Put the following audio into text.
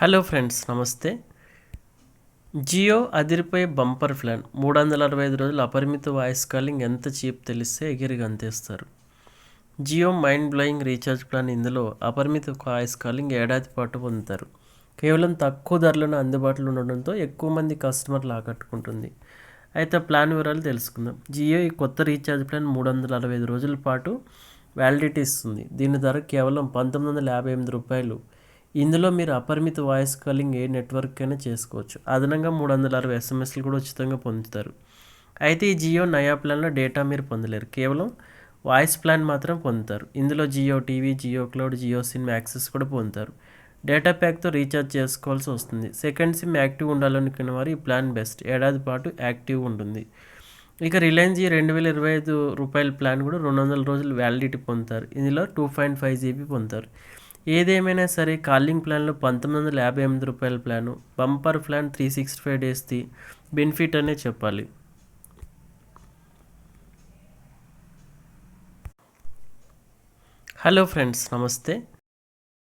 Hello friends నమస్తే. జియో అదిరిపోయే bumper plan. మూడు వందల అరవై ఐదు రోజులు అపరిమిత వాయిస్ కాలింగ్ ఎంత చీప్ తెలిస్తే ఎగిరి గంతేస్తారు Jio mind blowing recharge plan ఇందులో అపరిమిత వాయిస్ కాలింగ్ ఏడాది పాటు పొందుతారు. కేవలం తక్కువ ధరలను అందుబాటులో ఉండడంతో ఎక్కువ మంది కస్టమర్లు ఆకట్టుకుంటుంది. అయితే ప్లాన్ వివరాలు తెలుసుకుందాం. జియో ఈ కొత్త రీఛార్జ్ ప్లాన్ మూడు వందల అరవై ఐదు రోజుల పాటు వ్యాలిడిటీ ఇస్తుంది. దీని ధర కేవలం పంతొమ్మిది వందల యాభై ఎనిమిది రూపాయలు. ఇందులో మీరు అపరిమిత వాయిస్ కాలింగ్ ఏ నెట్వర్క్ అయినా చేసుకోవచ్చు. అదనంగా మూడు వందల అరవై ఎస్ఎంఎస్లు కూడా ఉచితంగా పొందుతారు. అయితే ఈ జియో నయా ప్లాన్లో డేటా మీరు పొందలేరు. కేవలం వాయిస్ ప్లాన్ మాత్రం పొందుతారు. ఇందులో Jio TV Jio cloud Jio SIM access కూడా పొందుతారు. డేటా ప్యాక్తో రీఛార్జ్ చేసుకోవాల్సి వస్తుంది. సెకండ్ సిమ్ యాక్టివ్ ఉండాలనుకునే వారు ఈ ప్లాన్ బెస్ట్. ఏడాది పాటు యాక్టివ్ ఉంటుంది. ఇక రిలయన్స్ ఈ రెండు వేల ఇరవై ఐదు రూపాయల ప్లాన్ కూడా రెండు వందల రోజులు వ్యాలిడిటీ పొందుతారు. ఇందులో టూ పాయింట్ ఫైవ్ జీబీ పొందుతారు. ఏదేమైనా సరే కాలింగ్ ప్లాన్లో పంతొమ్మిది వందల యాభై ఎనిమిది రూపాయల plan bumper plan three sixty five డేస్ది benefit అనే చెప్పాలి. హలో ఫ్రెండ్స్ నమస్తే.